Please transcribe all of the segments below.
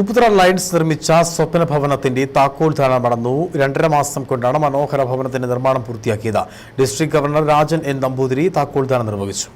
Upputhara lines നിർമ്മിച്ച സ്വപ്ന ഭവനത്തിന്റെ താക്കോൽ ദാനം നടന്നു. രണ്ടര മാസം കൊണ്ടാണ് മനോഹര ഭവനത്തിന്റെ നിർമ്മാണം പൂർത്തിയാക്കിയത്. District governor Rajan N Namboothiri താക്കോൽ ദാനം നിർവഹിച്ചു.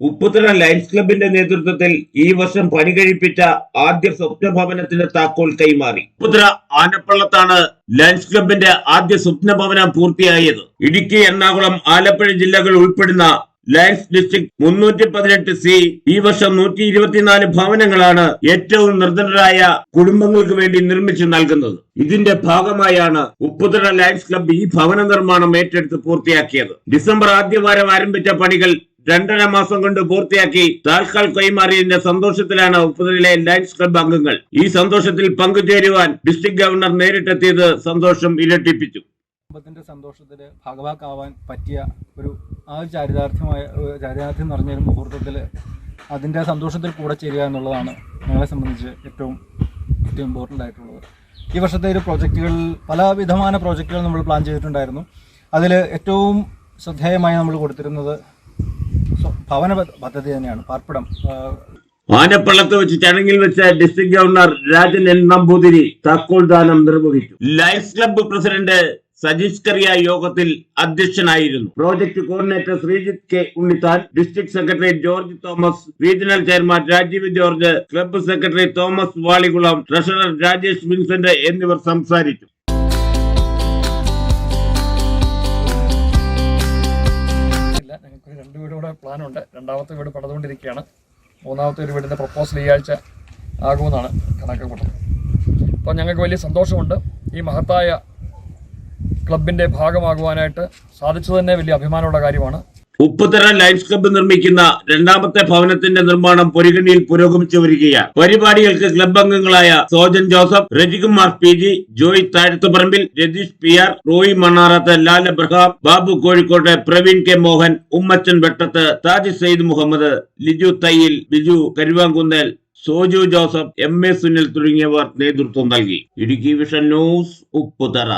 ഉപ്പുതറ ലയൻസ് ക്ലബിന്റെ നേതൃത്വത്തിൽ ഈ വർഷം പണി കഴിപ്പിച്ച ആദ്യ സ്വപ്ന ഭവനത്തിന് താക്കോൽ കൈമാറി. ഉപ്പുതറ ആനപ്പള്ളത്താണ് ലയൻസ് ക്ലബിന്റെ ആദ്യ സ്വപ്ന ഭവനം പൂർത്തിയായത്. ഇടുക്കി എറണാകുളം ആലപ്പുഴ ജില്ലകൾ ഉൾപ്പെടുന്ന ലയൺസ് ഡിസ്ട്രിക്ട് മുന്നൂറ്റി പതിനെട്ട് സി. ഈ വർഷം നൂറ്റി ഇരുപത്തിനാല് ഭവനങ്ങളാണ് ഏറ്റവും നിർദ്ധനരായ കുടുംബങ്ങൾക്ക് വേണ്ടി നിർമ്മിച്ചു നൽകുന്നത്. ഇതിന്റെ ഭാഗമായാണ് ഉപ്പുതറ ലയൻസ് ക്ലബ് ഈ ഭവന നിർമ്മാണം ഏറ്റെടുത്ത് പൂർത്തിയാക്കിയത്. ഡിസംബർ ആദ്യവാരം ആരംഭിച്ച പണികൾ രണ്ടര മാസം കൊണ്ട് പൂർത്തിയാക്കി താൽക്കാൽ കൈമാറിയതിന്റെ സന്തോഷത്തിലാണ് ഉപ്പുതറയിലെ ലയൻസ് ക്ലബ് അംഗങ്ങൾ. ഈ സന്തോഷത്തിൽ പങ്കുചേരുവാൻ ഡിസ്ട്രിക്ട് ഗവർണർ നേരിട്ടെത്തിയത് സന്തോഷം ഇരട്ടിപ്പിച്ചു. സന്തോഷത്തിൽ ഭാഗവാക്കാവാൻ പറ്റിയ ഒരു ആ ഒരു ചാരിതാർത്ഥ്യമായ ചാരിതാർത്ഥ്യം നിറഞ്ഞ ഒരു മുഹൂർത്തത്തിൽ അതിന്റെ സന്തോഷത്തിൽ കൂടെ ചേരുക എന്നുള്ളതാണ് ഞങ്ങളെ സംബന്ധിച്ച് ഏറ്റവും ഏറ്റവും ഇമ്പോർട്ടന്റ് ആയിട്ടുള്ളത്. ഈ വർഷത്തെ ഒരു പ്രോജക്റ്റുകൾ പല വിധமான പ്രോജക്റ്റുകൾ നമ്മൾ പ്ലാൻ ചെയ്തിട്ടുണ്ടായിരുന്നു. അതിൽ ഏറ്റവും ശ്രദ്ധേയമായി നമ്മൾ കൊടുത്തിരുന്നത് ഭവന പദ്ധതി തന്നെയാണ് പാർപ്പിടം. ആനപ്പള്ളത്ത് വെച്ച് ചടങ്ങിൽ വെച്ച district governor Rajan N Namboothiri താക്കോൽ ദാനം നിർവഹിച്ചു. Lions club president Sajeesh Kariya യോഗത്തിൽ അധ്യക്ഷനായിരുന്നു. Project coordinator Sreejith K Unnithan district secretary George Thomas regional chairman Rajeev George club secretary Thomas Valikulam treasurer Rajesh Vincent എന്നിവർ സംസാരിച്ചു. രണ്ട് വീട് കൂടെ പ്ലാനുണ്ട്. രണ്ടാമത്തെ വീട് പണിതുകൊണ്ടിരിക്കുകയാണ്. മൂന്നാമത്തെ ഒരു വീടിന്റെ പ്രപ്പോസൽ ഈ ആഴ്ച ആകുമെന്നാണ് കണക്ക് കൂട്ടുന്നത് അപ്പോൾ ഞങ്ങൾക്ക് വലിയ സന്തോഷമുണ്ട്. ഈ മഹത്തായ ക്ലബിന്റെ ഭാഗമാകുവാനായിട്ട് സാധിച്ചത് തന്നെ വലിയ അഭിമാനമുള്ള കാര്യമാണ്. ഉപ്പുതറ ലയൺസ് ക്ലബ്ബ് നിർമ്മിക്കുന്ന രണ്ടാമത്തെ ഭവനത്തിന്റെ നിർമ്മാണം പൊരികണിയിൽ പുരോഗമിച്ചു വരികയാണ്. പരിപാടികൾക്ക് ക്ലബ് അംഗങ്ങളായ Sojan Joseph Rajikumar P G Joy Thazhathuparambil Ratheesh P R Roy Mannarath Lal Abraham Babu കോഴിക്കോട്ടെ Praveen K Mohan Ummachan Vettath Thaji Sayyid Muhammad Liju Thayyil Biju Karuvankunnel Soju Joseph M A Sunil തുടങ്ങിയവർ നേതൃത്വം നൽകി. Idukki vision news Upputhara.